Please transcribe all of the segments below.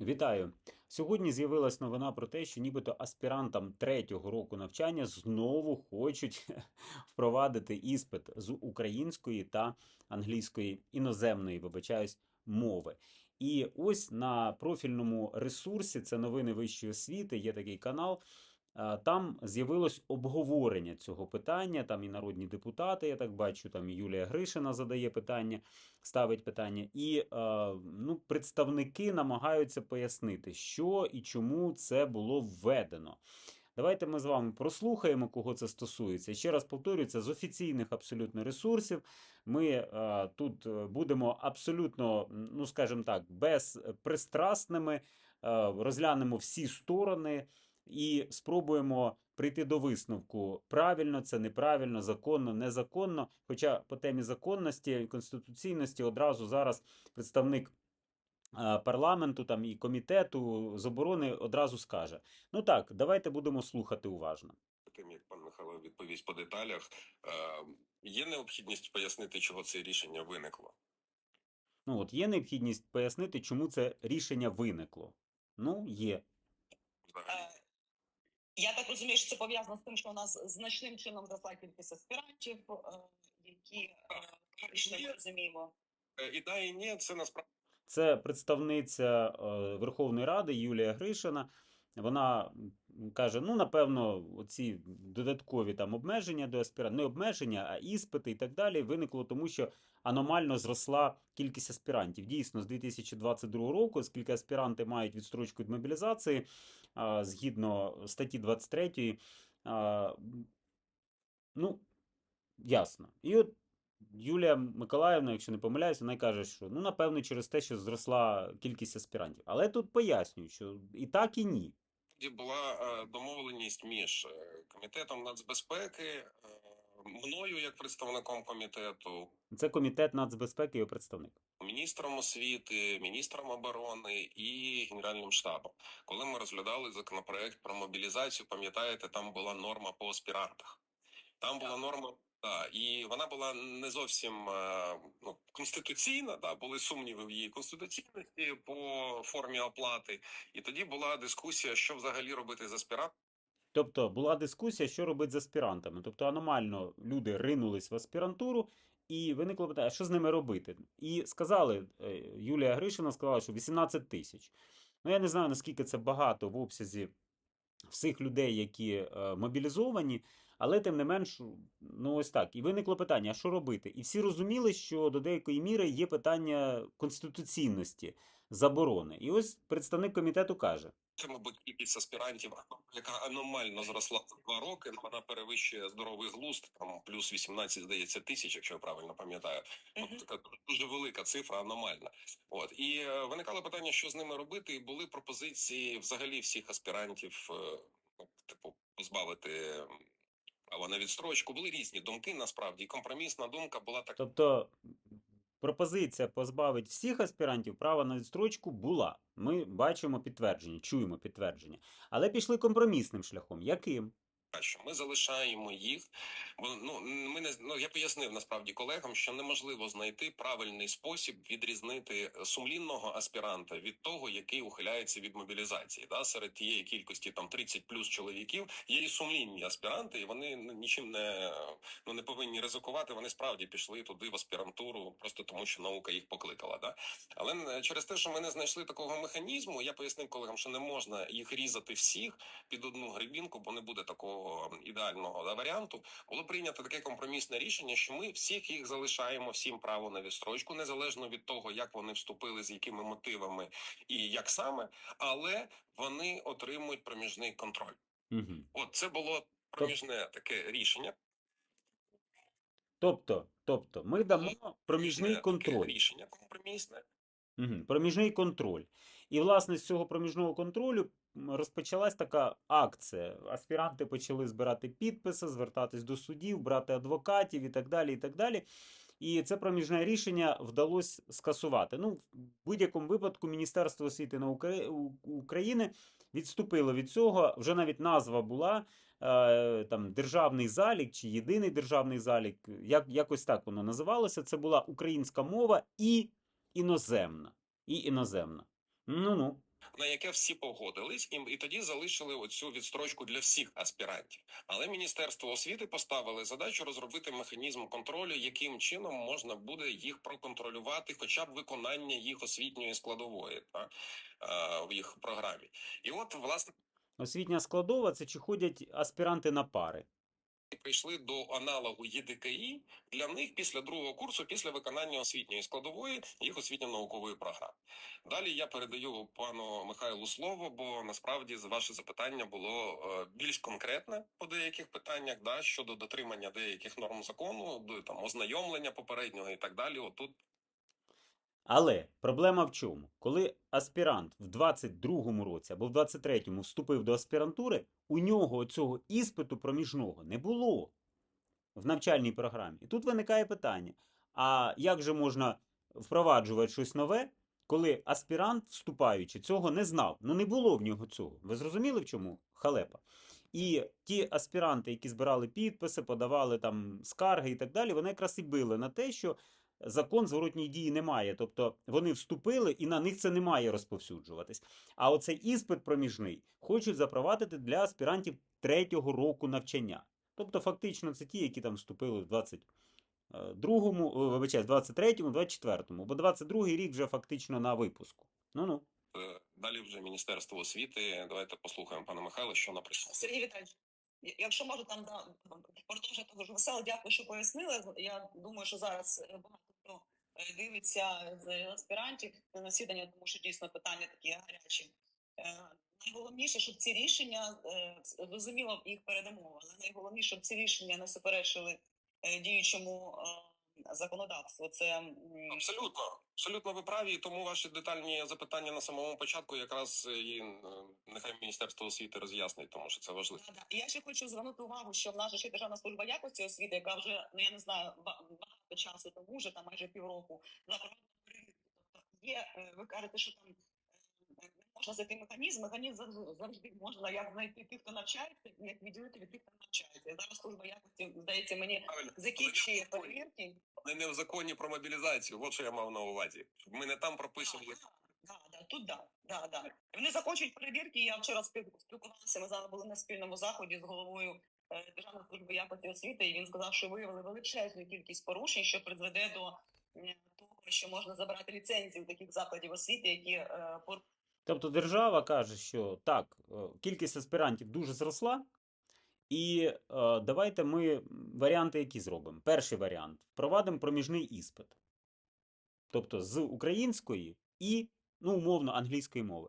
Вітаю! Сьогодні з'явилась новина про те, що нібито аспірантам третього року навчання знову хочуть впровадити іспит з української та англійської іноземної, вибачаюсь, мови. І ось на профільному ресурсі, це новини вищої освіти, є такий канал. А, Там з'явилось обговорення цього питання. Там і народні депутати, я так бачу, там і Юлія Гришина задає питання, ставить питання, і е, ну, представники намагаються пояснити, що і чому це було введено. Давайте ми з вами прослухаємо, кого це стосується. Ще раз повторюю, це з офіційних абсолютно ресурсів. Ми е, тут е, будемо абсолютно, ну скажімо так, безпристрасними, е, розглянемо всі сторони і спробуємо прийти до висновку, правильно це, неправильно, законно, незаконно. Хоча по темі законності конституційності одразу зараз представник е, парламенту там і комітету з оборони одразу скаже: ну так, давайте будемо слухати уважно. тим, як пан Михайло відповість по деталях, е, є необхідність пояснити, чого це рішення виникло. Ну от є необхідність пояснити, чому це рішення виникло. Ну, є. Взагалі, Я так розумію, що це пов'язано з тим, що у нас значним чином зросла кількість аспірантів, е, які е, фактично ми розуміємо. Е, і да, і ні, це насправді Це представниця Верховної Ради Юлія Гришина. Вона каже: ну, напевно, оці додаткові там обмеження до аспірантів, не обмеження, а іспити і так далі, виникло тому, що аномально зросла кількість аспірантів. Дійсно, з 2022 року, оскільки аспіранти мають відстрочку від мобілізації, згідно статті 23, а, ну, ясно. І от Юлія Миколаївна, якщо не помиляюсь, вона каже, що ну, напевно, через те, що зросла кількість аспірантів. Але тут пояснюю, що і так, і ні. Була е, домовленість між е, комітетом нацбезпеки, е, мною як представником комітету, Це комітет нацбезпеки і представник. міністром освіти, міністром оборони і генеральним штабом. Коли ми розглядали законопроект про мобілізацію, пам'ятаєте, там була норма по аспірантах. Там була норма. Да, і вона була не зовсім е, ну, конституційна, да, були сумніви в її конституційності по формі оплати. І тоді була дискусія, що взагалі робити з аспірантами. Тобто була дискусія, що робити з аспірантами. Тобто аномально люди ринулись в аспірантуру, і виникло питання, що з ними робити? І сказали, е, Юлія Гришина сказала, що 18 тисяч. Ну, я не знаю, наскільки це багато в обсязі всіх людей, які е, мобілізовані, але тим не менш, ну ось так. І виникло питання: а що робити? І всі розуміли, що до деякої міри є питання конституційності, заборони. І ось представник комітету каже: Це, мабуть, кількість аспірантів, яка аномально зросла два роки. Вона перевищує здоровий глузд, там плюс 18, здається, тисяч, якщо я правильно пам'ятаю. От така дуже велика цифра, аномальна. От і е, виникало питання, що з ними робити. І були пропозиції взагалі всіх аспірантів, е, типу, позбавити права на відстрочку. Були різні думки. Насправді, і компромісна думка була така. Тобто пропозиція позбавити всіх аспірантів права на відстрочку була. Ми бачимо підтвердження, чуємо підтвердження. Але пішли компромісним шляхом. Яким? Що ми залишаємо їх. Бо ну ми не ну я пояснив насправді колегам, що неможливо знайти правильний спосіб відрізнити сумлінного аспіранта від того, який ухиляється від мобілізації. Да, серед тієї кількості там 30 плюс чоловіків є і сумлінні аспіранти, і вони нічим не ну не повинні ризикувати. Вони справді пішли туди в аспірантуру, просто тому що наука їх покликала. Да? Але е, через те, що ми не знайшли такого механізму, я пояснив колегам, що не можна їх різати всіх під одну грибінку, бо не буде такого ідеального да, варіанту. Було прийнято таке компромісне рішення, що ми всіх їх залишаємо всім право на відстрочку, незалежно від того, як вони вступили, з якими мотивами і як саме, але вони отримують проміжний контроль. Угу. От це було проміжне таке рішення. Тобто, тобто, ми дамо проміжний контроль. рішення компромісне. Угу. Проміжний контроль. І, власне, з цього проміжного контролю розпочалась така акція. Аспіранти почали збирати підписи, звертатись до судів, брати адвокатів і так далі. І так далі. І це проміжне рішення вдалося скасувати. Ну, в будь-якому випадку Міністерство освіти У- України відступило від цього. Вже навіть назва була е, там державний залік чи єдиний державний залік. Як, якось так воно називалося. Це була українська мова і іноземна. І іноземна. Ну ну. на яке всі погодились, і, і тоді залишили оцю відстрочку для всіх аспірантів. Але Міністерство освіти поставили задачу розробити механізм контролю, яким чином можна буде їх проконтролювати, хоча б виконання їх освітньої складової та е, в їх програмі. І от власне Освітня складова це чи ходять аспіранти на пари. Прийшли до аналогу ЄДКІ для них після другого курсу, після виконання освітньої складової їх освітньо-наукової програми. Далі я передаю пану Михайлу слово, бо насправді ваше запитання було е, більш конкретне по деяких питаннях, да, щодо дотримання деяких норм закону, до там ознайомлення попереднього і так далі. Отут Але проблема в чому? Коли аспірант в 22-му році або в 23-му вступив до аспірантури, у нього цього іспиту проміжного не було в навчальній програмі. І тут виникає питання: а як же можна впроваджувати щось нове, коли аспірант, вступаючи, цього не знав? Ну не було в нього цього. Ви зрозуміли, в чому халепа? І ті аспіранти, які збирали підписи, подавали там скарги і так далі, вони якраз і били на те, що закон зворотній дії немає. Тобто вони вступили і на них це не має розповсюджуватись. А оцей іспит проміжний хочуть запровадити для аспірантів третього року навчання. Тобто, фактично, це ті, які там вступили в 22-му, о, вибачаю, в 23-му, 24-му, бо 22-й рік вже фактично на випуску. Ну-ну. е, далі вже Міністерство освіти. Давайте послухаємо пана Михайла, що написано. Сергій Віталійович, якщо можу там да, продовжити того ж весело, дякую, що пояснили. Я думаю, що зараз е, багато хто е, дивиться з аспірантів на засідання, тому що дійсно питання такі гарячі. Е, Найголовніше, щоб ці рішення е, зрозуміло їх передумови, але найголовніше, щоб ці рішення не суперечили е, діючому законодавству. Це Абсолютно, абсолютно ви праві, тому ваші детальні запитання на самому початку якраз і нехай Міністерство освіти роз'яснить, тому що це важливо. Я ще хочу звернути увагу, що в нас ще державна служба якості освіти, яка вже ну я не знаю часу тому, вже там майже півроку запровадила перевірку. Тобто є, е, ви кажете, що там не можна знайти механізм. Механізм завжди, можна як знайти тих, хто навчається, і як відділити від тих, хто навчається. Зараз служба якості здається мені закінчує перевірки. Не, не в законі про мобілізацію. От що я мав на увазі. Ми не там прописували. Да, да, тут да, да, да. Вони закінчують перевірки. Я вчора спіл- спілкувалася. Ми з вами були на спільному заході з головою Державної служби якості освіти, і він сказав, що виявили величезну кількість порушень, що призведе до того, що можна забрати ліцензії у таких закладів освіти, які е, пор- Тобто держава каже, що так, е, кількість аспірантів дуже зросла, і е, давайте ми варіанти які зробимо. Перший варіант впровадимо проміжний іспит. Тобто з української і, ну, умовно, англійської мови.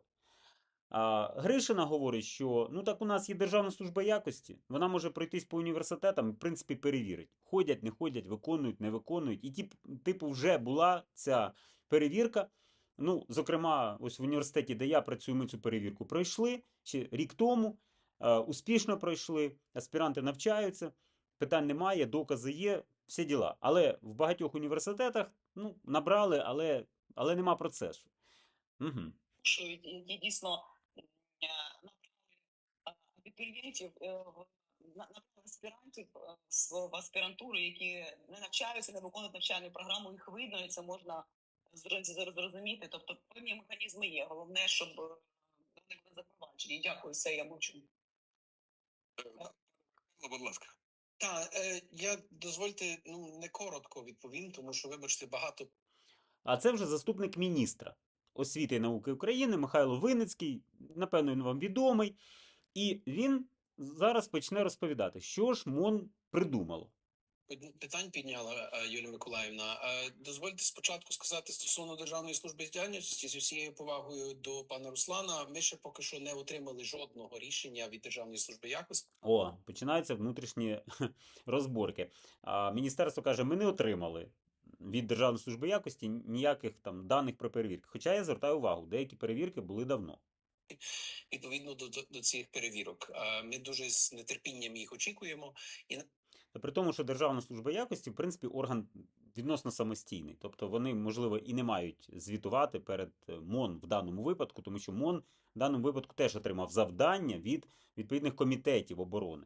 Гришина говорить, що ну так у нас є Державна служба якості, вона може пройтись по університетам і, в принципі, перевірить. Ходять, не ходять, виконують, не виконують. І тип, типу, вже була ця перевірка. Ну, зокрема, ось в університеті, де я працюю, ми цю перевірку пройшли ще рік тому. Успішно пройшли, аспіранти навчаються, питань немає, докази є, всі діла. Але в багатьох університетах ну, набрали, але, але нема процесу. Угу. дійсно абітурієнтів е, в аспірантів е, в аспірантуру, які не навчаються, не виконують навчальну програму. Їх видно, і це можна зро- зро- зрозуміти. Тобто певні механізми є. Головне, щоб е, вони були запроваджені. Дякую, все, я мовчу. Будь ласка. Так, я дозвольте ну не коротко відповім, тому що, вибачте, багато А це вже заступник міністра освіти і науки України Михайло Винницький. Напевно, він вам відомий. І він зараз почне розповідати, що ж МОН придумало. пи- питань підняла е, Юлія Миколаївна. Е, Дозвольте спочатку сказати стосовно державної служби діяльності з усією повагою до пана Руслана. Ми ще поки що не отримали жодного рішення від державної служби якості. О, починаються внутрішні розборки. Міністерство каже: ми не отримали від Державної служби якості ніяких там даних про перевірки. Хоча я звертаю увагу, деякі перевірки були давно. Відповідно до, до, цих перевірок, а ми дуже з нетерпінням їх очікуємо. і Та при тому, що Державна служба якості, в принципі, орган відносно самостійний. Тобто вони, можливо, і не мають звітувати перед е, МОН в даному випадку, тому що МОН в даному випадку теж отримав завдання від відповідних комітетів оборони.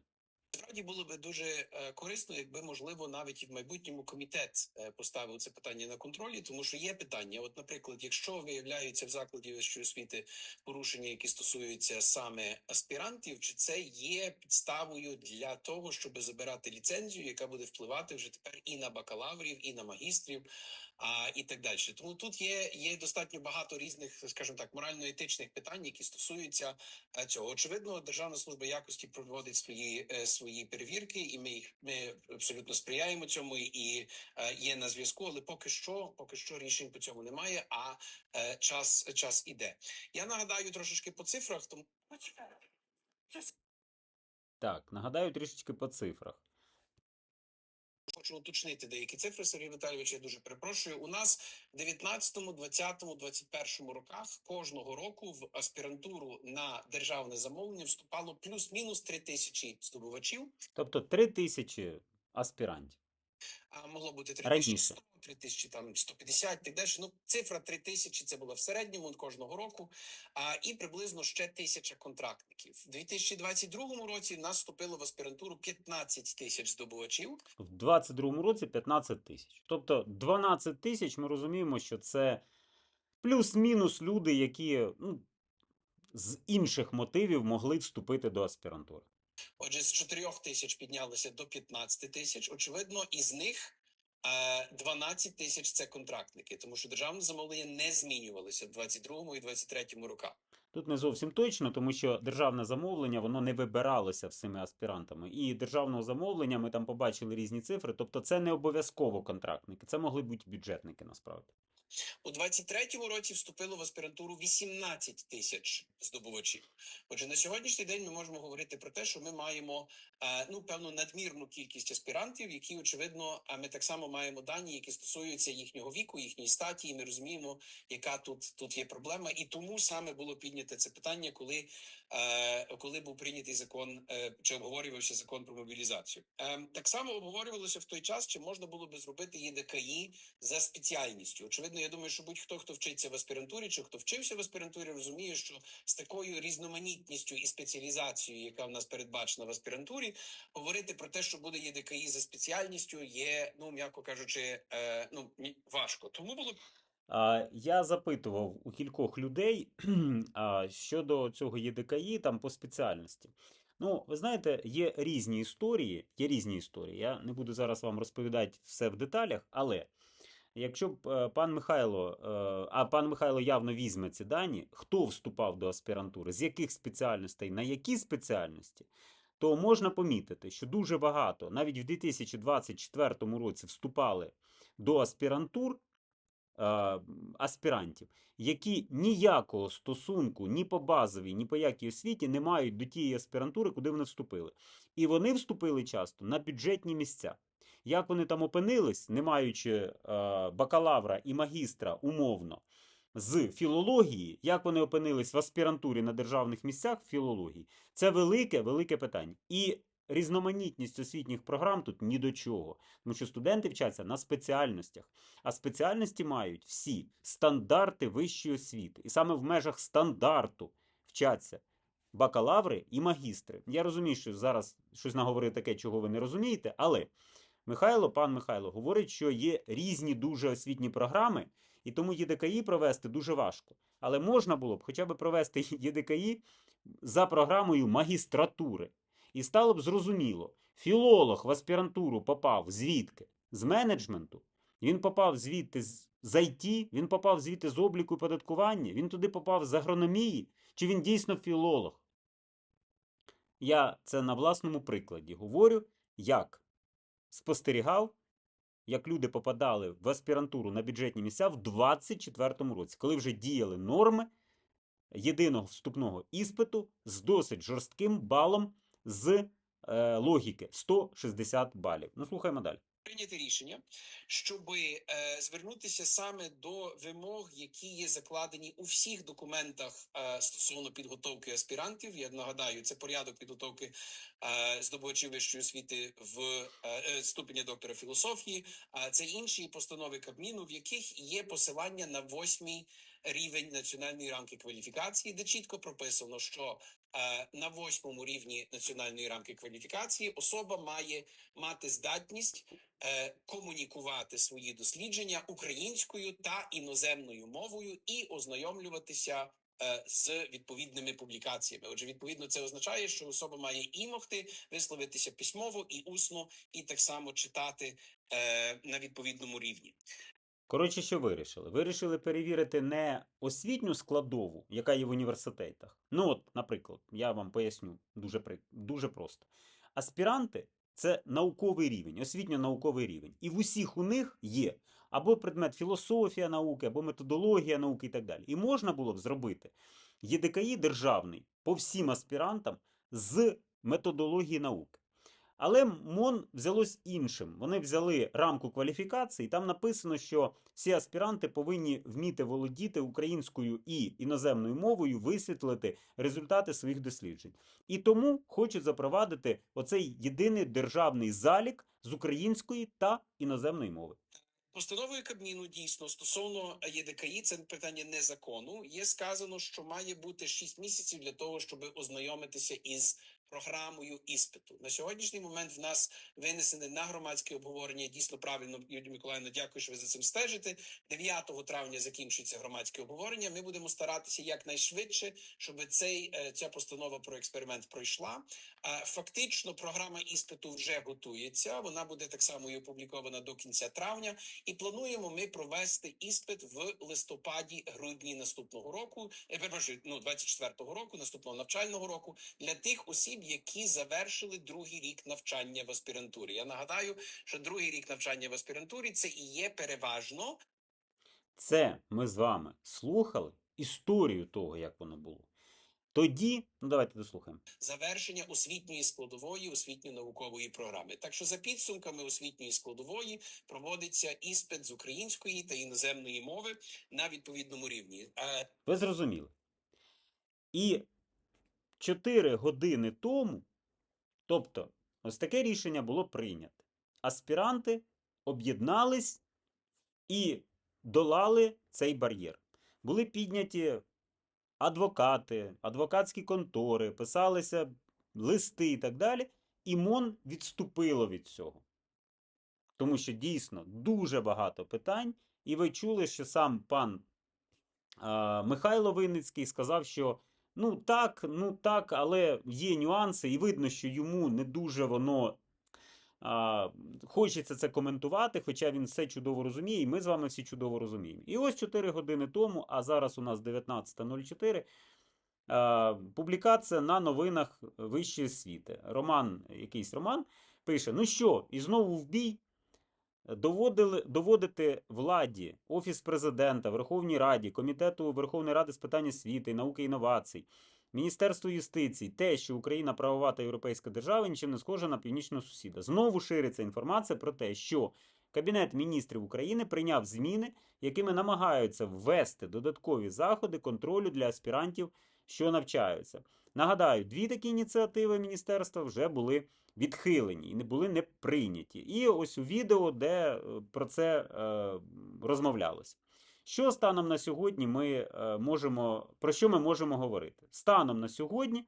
Справді було би дуже е, корисно, якби можливо навіть і в майбутньому комітет е, поставив це питання на контролі, тому що є питання. От, наприклад, якщо виявляються в закладі вищої освіти порушення, які стосуються саме аспірантів, чи це є підставою для того, щоб забирати ліцензію, яка буде впливати вже тепер і на бакалаврів, і на магістрів, а і так далі. Тому тут є, є достатньо багато різних, скажімо так, морально-етичних питань, які стосуються е, цього. Очевидно, Державна служба якості проводить свої е, свої перевірки, і ми їх ми абсолютно сприяємо цьому і е, є на зв'язку. Але поки що, поки що рішень по цьому немає. А е, час час іде. Я нагадаю трошечки по цифрах. Тому Так, нагадаю трішечки по цифрах. Хочу уточнити деякі цифри. Сергій Віталійович, я дуже перепрошую. У нас в 19, 20, 21 роках кожного року в аспірантуру на державне замовлення вступало плюс-мінус 3 тисячі здобувачів. Тобто 3 тисячі аспірантів. А могло бути Раніше. 3100, 3000, там 150, так далі. Ну, цифра 3000 це була в середньому кожного року. А і приблизно ще тисяча контрактників. У 2022 році нас вступило в аспірантуру 15 тисяч здобувачів. В 22-му році 15 тисяч. Тобто 12 тисяч ми розуміємо, що це плюс-мінус люди, які ну, з інших мотивів могли вступити до аспірантури. Отже, з 4 тисяч піднялося до 15 тисяч. Очевидно, із них е, 12 тисяч це контрактники, тому що державне замовлення не змінювалося в 22 і 23 роках. Тут не зовсім точно, тому що державне замовлення воно не вибиралося всіми аспірантами. І державного замовлення ми там побачили різні цифри. Тобто, це не обов'язково контрактники, це могли бути бюджетники насправді. У 23-му році вступило в аспірантуру 18 тисяч здобувачів. Отже, на сьогоднішній день ми можемо говорити про те, що ми маємо е, ну певну надмірну кількість аспірантів, які очевидно, а ми так само маємо дані, які стосуються їхнього віку, їхньої статі. І ми розуміємо, яка тут тут є проблема, і тому саме було підняте це питання, коли, е, коли був прийнятий закон е, чи обговорювався закон про мобілізацію. Так само обговорювалося в той час, чи можна було би зробити ЄДКІ за спеціальністю. Очевидно, я думаю, що будь-хто, хто вчиться в аспірантурі, чи хто вчився в аспірантурі, розуміє, що з такою різноманітністю і спеціалізацією, яка в нас передбачена в аспірантурі, говорити про те, що буде ЄДКІ за спеціальністю, є, ну м'яко кажучи, е, ну важко. Тому було Я запитував у кількох людей щодо цього ЄДКІ там по спеціальності. Ну, ви знаєте, є різні історії, є різні історії. Я не буду зараз вам розповідати все в деталях, але якщо б е, пан Михайло, е, а пан Михайло явно візьме ці дані, хто вступав до аспірантури, з яких спеціальностей, на які спеціальності, то можна помітити, що дуже багато, навіть в 2024 році вступали до аспірантур е, аспірантів, які ніякого стосунку ні по базовій, ні по якій освіті не мають до тієї аспірантури, куди вони вступили. І вони вступили часто на бюджетні місця. Як вони там опинились, не маючи е, бакалавра і магістра умовно з філології, як вони опинились в аспірантурі на державних місцях філології, це велике, велике питання. І різноманітність освітніх програм тут ні до чого, тому що студенти вчаться на спеціальностях. А спеціальності мають всі стандарти вищої освіти. І саме в межах стандарту вчаться бакалаври і магістри. Я розумію, що зараз щось наговорив таке, чого ви не розумієте, але Михайло, пан Михайло, говорить, що є різні дуже освітні програми, і тому ЄДКІ провести дуже важко. Але можна було б хоча б провести ЄДКІ за програмою магістратури. І стало б зрозуміло, філолог в аспірантуру попав звідки? З менеджменту. Він попав звідти з IT, він попав звідти з обліку податкування, він туди попав з агрономії, чи він дійсно філолог? Я це на власному прикладі говорю, як спостерігав, як люди попадали в аспірантуру на бюджетні місця в 24-му році, коли вже діяли норми єдиного вступного іспиту з досить жорстким балом з е, логіки 160 балів. Ну, слухаємо далі. Прийняти рішення, щоб е, звернутися саме до вимог, які є закладені у всіх документах е, стосовно підготовки аспірантів. Я нагадаю, це порядок підготовки е, здобувачів вищої освіти в е, е, ступеня доктора філософії. А це інші постанови Кабміну, в яких є посилання на восьмий рівень національної рамки кваліфікації, де чітко прописано, що е, на восьмому рівні національної рамки кваліфікації особа має мати здатність комунікувати свої дослідження українською та іноземною мовою і ознайомлюватися е, з відповідними публікаціями. Отже, відповідно, це означає, що особа має і могти висловитися письмово і усно, і так само читати е, на відповідному рівні. Коротше, що вирішили? Вирішили перевірити не освітню складову, яка є в університетах. Ну, от, наприклад, я вам поясню дуже, при... дуже просто. Аспіранти це науковий рівень, освітньо-науковий рівень. І в усіх у них є або предмет філософія науки, або методологія науки і так далі. І можна було б зробити ЄДКІ державний по всім аспірантам з методології науки. Але МОН взялось іншим. Вони взяли рамку кваліфікації, там написано, що всі аспіранти повинні вміти володіти українською і іноземною мовою, висвітлити результати своїх досліджень. І тому хочуть запровадити оцей єдиний державний залік з української та іноземної мови. Постановою Кабміну дійсно стосовно ЄДКІ, це питання не закону. Є сказано, що має бути 6 місяців для того, щоб ознайомитися із програмою іспиту. На сьогоднішній момент в нас винесене на громадське обговорення. Дійсно правильно, Юлія Миколаївна, дякую, що ви за цим стежите. 9 травня закінчується громадське обговорення. Ми будемо старатися якнайшвидше, щоб цей е, ця постанова про експеримент пройшла. Фактично, програма іспиту вже готується. Вона буде так само і опублікована до кінця травня. І плануємо ми провести іспит в листопаді-грудні наступного року. Я перепрошую, ну 24-го року, наступного навчального року, для тих осіб, які завершили другий рік навчання в аспірантурі. Я нагадаю, що другий рік навчання в аспірантурі це і є переважно Це ми з вами слухали історію того, як воно було. Тоді, ну давайте дослухаємо. завершення освітньої складової освітньо-наукової програми. Так що за підсумками освітньої складової проводиться іспит з української та іноземної мови на відповідному рівні. Е, Ви зрозуміли. І 4 години тому, тобто, ось таке рішення було прийнято. Аспіранти об'єднались і долали цей бар'єр. Були підняті адвокати, адвокатські контори, писалися листи і так далі. І МОН відступило від цього. Тому що дійсно дуже багато питань, і ви чули, що сам пан а, Михайло Винницький сказав, що ну так, ну так, але є нюанси, і видно, що йому не дуже воно а, хочеться це коментувати, хоча він все чудово розуміє, і ми з вами всі чудово розуміємо. І ось 4 години тому, а зараз у нас 19.04. а, Публікація на новинах вищої освіти. Роман, якийсь роман, пише: Ну що, і знову в бій? Доводили, доводити владі, Офіс президента, Верховній Раді, Комітету Верховної Ради з питань освіти, науки і інновацій, Міністерству юстиції, те, що Україна правова та європейська держава, нічим не схожа на північного сусіда. Знову шириться інформація про те, що Кабінет міністрів України прийняв зміни, якими намагаються ввести додаткові заходи контролю для аспірантів, що навчаються. Нагадаю, дві такі ініціативи міністерства вже були відхилені і не були не прийняті. І ось у відео, де е, про це е, розмовлялося. Що станом на сьогодні ми е, можемо, про що ми можемо говорити? Станом на сьогодні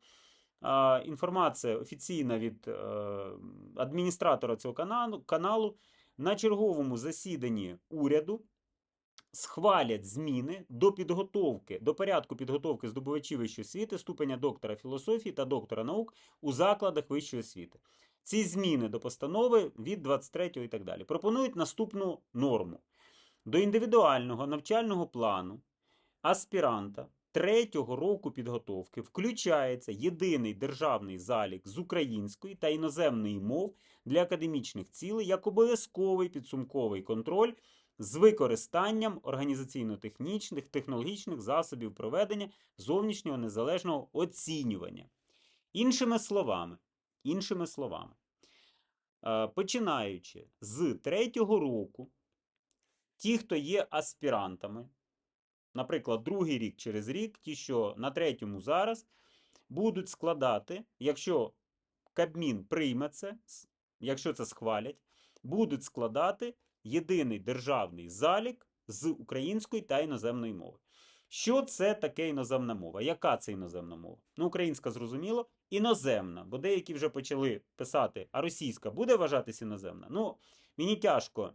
е, інформація офіційна від е, адміністратора цього каналу, каналу на черговому засіданні уряду схвалять зміни до підготовки, до порядку підготовки здобувачів вищої освіти, ступеня доктора філософії та доктора наук у закладах вищої освіти. Ці зміни до постанови від 23 і так далі пропонують наступну норму. До індивідуального навчального плану аспіранта третього року підготовки включається єдиний державний залік з української та іноземної мов для академічних цілей як обов'язковий підсумковий контроль з використанням організаційно-технічних технологічних засобів проведення зовнішнього незалежного оцінювання. Іншими словами, іншими словами, е, починаючи з третього року, ті, хто є аспірантами, наприклад, другий рік через рік, ті, що на третьому зараз, будуть складати, якщо Кабмін прийме це, якщо це схвалять, будуть складати єдиний державний залік з української та іноземної мови. Що це таке іноземна мова? Яка це іноземна мова? Ну, українська зрозуміло, іноземна, бо деякі вже почали писати, а російська буде вважатись іноземна? Ну, мені тяжко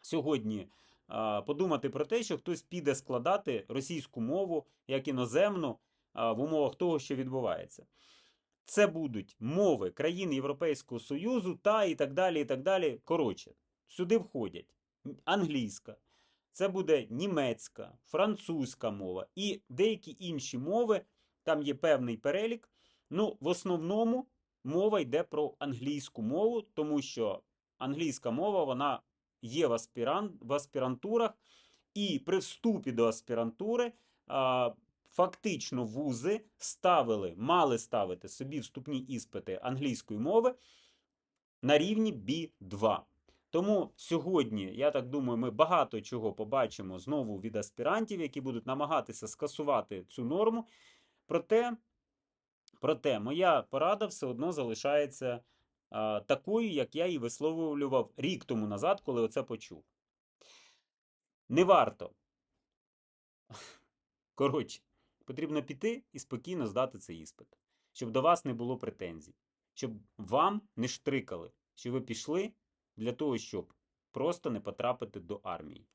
сьогодні а, подумати про те, що хтось піде складати російську мову як іноземну а, в умовах того, що відбувається. Це будуть мови країн Європейського Союзу та і так далі. і так далі. Коротше, сюди входять англійська, це буде німецька, французька мова і деякі інші мови. Там є певний перелік. Ну, в основному мова йде про англійську мову, тому що англійська мова вона є в, аспіран... в аспірантурах, і при вступі до аспірантури а, фактично вузи ставили, мали ставити собі вступні іспити англійської мови на рівні B2. Тому сьогодні, я так думаю, ми багато чого побачимо знову від аспірантів, які будуть намагатися скасувати цю норму. Проте, проте моя порада все одно залишається а, такою, як я її висловлював рік тому назад, коли оце почув. Не варто. Коротше, потрібно піти і спокійно здати цей іспит, щоб до вас не було претензій, щоб вам не штрикали, що ви пішли для того, щоб просто не потрапити до армії.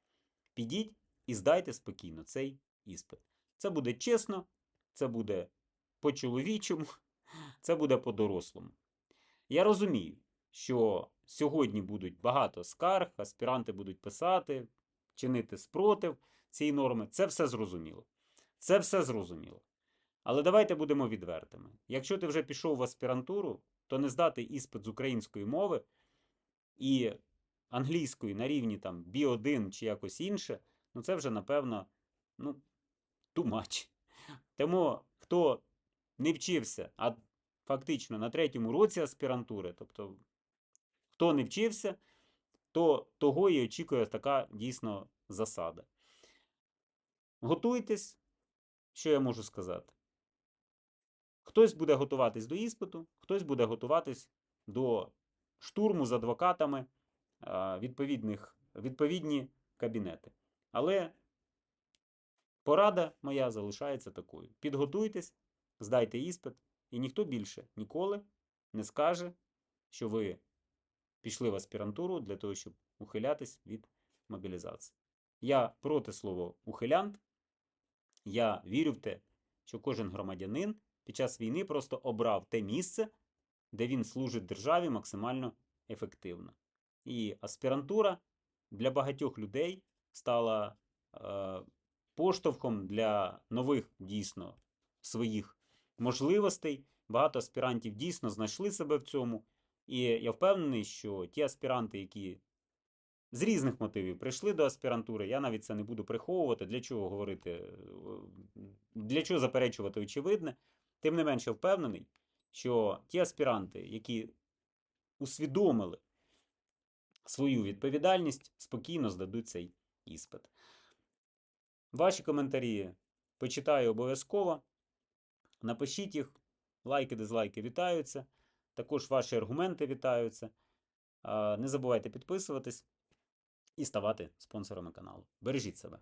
Підіть і здайте спокійно цей іспит. Це буде чесно, це буде по-чоловічому, це буде по-дорослому. Я розумію, що сьогодні будуть багато скарг, аспіранти будуть писати, чинити спротив цієї норми. Це все зрозуміло. Це все зрозуміло. Але давайте будемо відвертими. Якщо ти вже пішов в аспірантуру, то не здати іспит з української мови і англійської на рівні там B1 чи якось інше, ну це вже, напевно, ну, too much. Тому хто не вчився, а фактично на третьому році аспірантури, тобто хто не вчився, то того і очікує така дійсно засада. Готуйтесь, що я можу сказати. Хтось буде готуватись до іспиту, хтось буде готуватись до штурму з адвокатами відповідних, відповідні кабінети. Але порада моя залишається такою: підготуйтесь, здайте іспит, і ніхто більше ніколи не скаже, що ви пішли в аспірантуру для того, щоб ухилятись від мобілізації. Я проти слова ухилянт. Я вірю в те, що кожен громадянин під час війни просто обрав те місце, де він служить державі максимально ефективно. І аспірантура для багатьох людей стала е, поштовхом для нових дійсно своїх можливостей. Багато аспірантів дійсно знайшли себе в цьому. І я впевнений, що ті аспіранти, які з різних мотивів прийшли до аспірантури, я навіть це не буду приховувати, для чого говорити, е, для чого заперечувати очевидне. Тим не менше впевнений, що ті аспіранти, які усвідомили свою відповідальність, спокійно здадуть цей іспит. Ваші коментарі почитаю обов'язково. Напишіть їх, лайки, дизлайки вітаються. Також ваші аргументи вітаються. Не забувайте підписуватись і ставати спонсорами каналу. Бережіть себе.